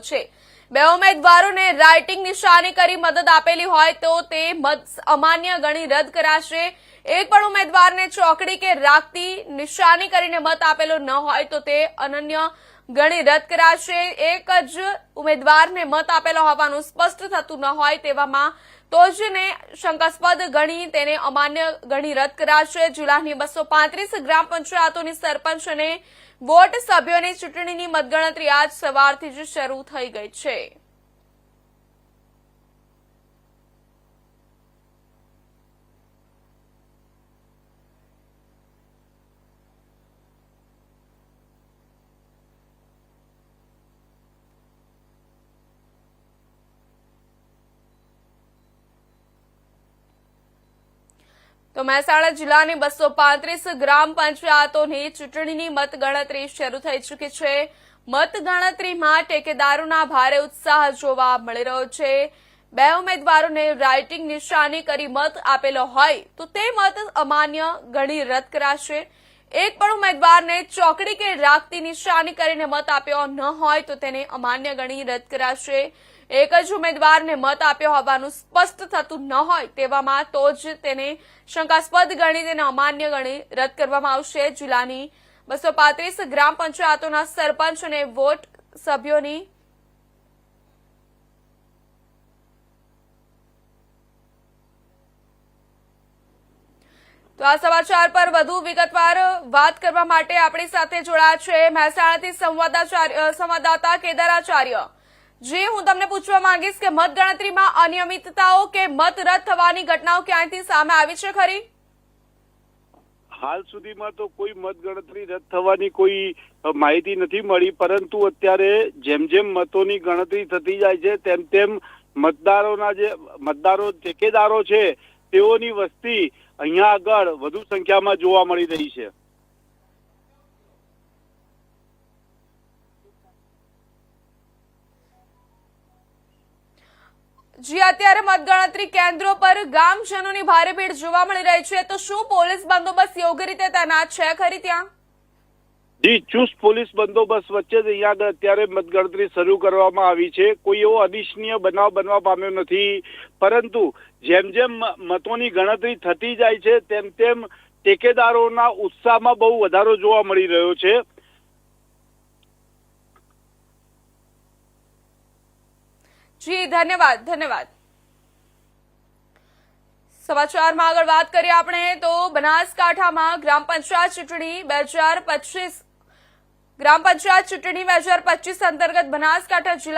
છે. બે ઉમેદવારોને રાઇટિંગ નિશાની કરી મદદ આપેલી હોય તો તે મત અમાન્ય ગણી રદ કરાશે. એક પણ ઉમેદવારને ચોકડી કે રાખતી નિશાની કરીને મત આપેલો ન હોય તો તે અનન્ય ગણી રદ કરાશે. એક જ ઉમેદવારને મત આપેલો હોવાનું સ્પષ્ટ થતું ન હોય તેવામાં તો જ ને શંકાસ્પદ ગણી તેને અમાન્ય ગણી રદ કરાશે. જિલ્લાની બસો પાંત્રીસ ગ્રામ પંચાયતોની સરપંચ અને વોર્ડ સભ્યોની ચૂંટણીની મતગણતરી આજ સવારથી જ શરૂ થઈ ગઈ છે. તો મહેસાણા જિલ્લાની બસો પાંત્રીસ ગ્રામ પંચાયતોની ચૂંટણીની મતગણતરી શરૂ થઈ ચૂકી છે. મતગણતરીમાં ટેકેદારોના ભારે ઉત્સાહ જોવા મળી રહ્યો છે. બે ઉમેદવારોને રાઇટિંગ નિશાની કરી મત આપેલો હોય તો તે મત અમાન્ય ગણી રદ કરાશે. એક પણ ઉમેદવારને ચોકડી કે રાખતી નિશાની કરીને મત આપ્યો ન હોય તો તેને અમાન્ય ગણી રદ કરાશે. એક જ ઉમેદવારને મત આપ્યો હોવાનું સ્પષ્ટ થતું ન હોય તેવામાં તો જ તેને શંકાસ્પદ ગણી તેને અમાન્ય ગણી રદ કરવામાં આવશે. જિલ્લાની બસો પાંત્રીસ ગ્રામ પંચાયતોના સરપંચ અને વોટ સભ્યોની તો આ સમાચાર પર વધુ વિગતવાર વાત કરવા માટે આપણી સાથે જોડાયા છે મહેસાણાથી સંવાદદાતા કેદારાચાર્ય. જે, હું તમને પૂછવા માંગીશ કે મતગણતરીમાં અનિયમિતતાઓ કે મત રદ થવાની ઘટનાઓ ક્યાંયથી સામે આવી છે ખરી? હાલ સુધીમાં તો કોઈ મતગણતરી રદ થવાની કોઈ માહિતી નથી મળી, પરંતુ અત્યારે જેમ જેમ મતોની ગણતરી થતી જાય છે, તેમ તેમ મતદારોના જે, મતદારો ટેકેદારો છે તેઓની વસ્તી અહીંયા આગળ વધુ સંખ્યામાં જોવા મળી રહી છે. જી, અત્યારે મતગણતરી કેન્દ્રો પર ગામજનોની ભારે ભીડ જોવા મળી રહી છે. તો શું પોલીસ બંદોબસ્ત યોગ્ય રીતે તૈનાત છે? ખરી ત્યાં? જી, ચુસ્ત પોલીસ બંદોબસ્ત વચ્ચે જ અહીંયા અત્યારે મતગણતરી શરૂ કરવામાં આવી છે. કોઈ એવો અનિચ્છનીય બનાવ બનવા પામ્યો નથી. પરંતુ જેમ જેમ મતોની ગણતરી થતી જાય છે, તેમ તેમ ટેકેદારોના ઉત્સાહમાં બહુ વધારો જોવા મળી રહ્યો છે. જી, ધન્યવાદ ધન્યવાદ. સમાચારમાં આગળ વાત કરીએ આપણે, તો બનાસકાંઠામાં ગ્રામ પંચાયત ચૂંટણી બે હજાર પચીસ ગ્રામ પંચાયત ચૂંટણી બે હજાર પચીસ અંતર્ગત બનાસકાંઠા જિલ્લા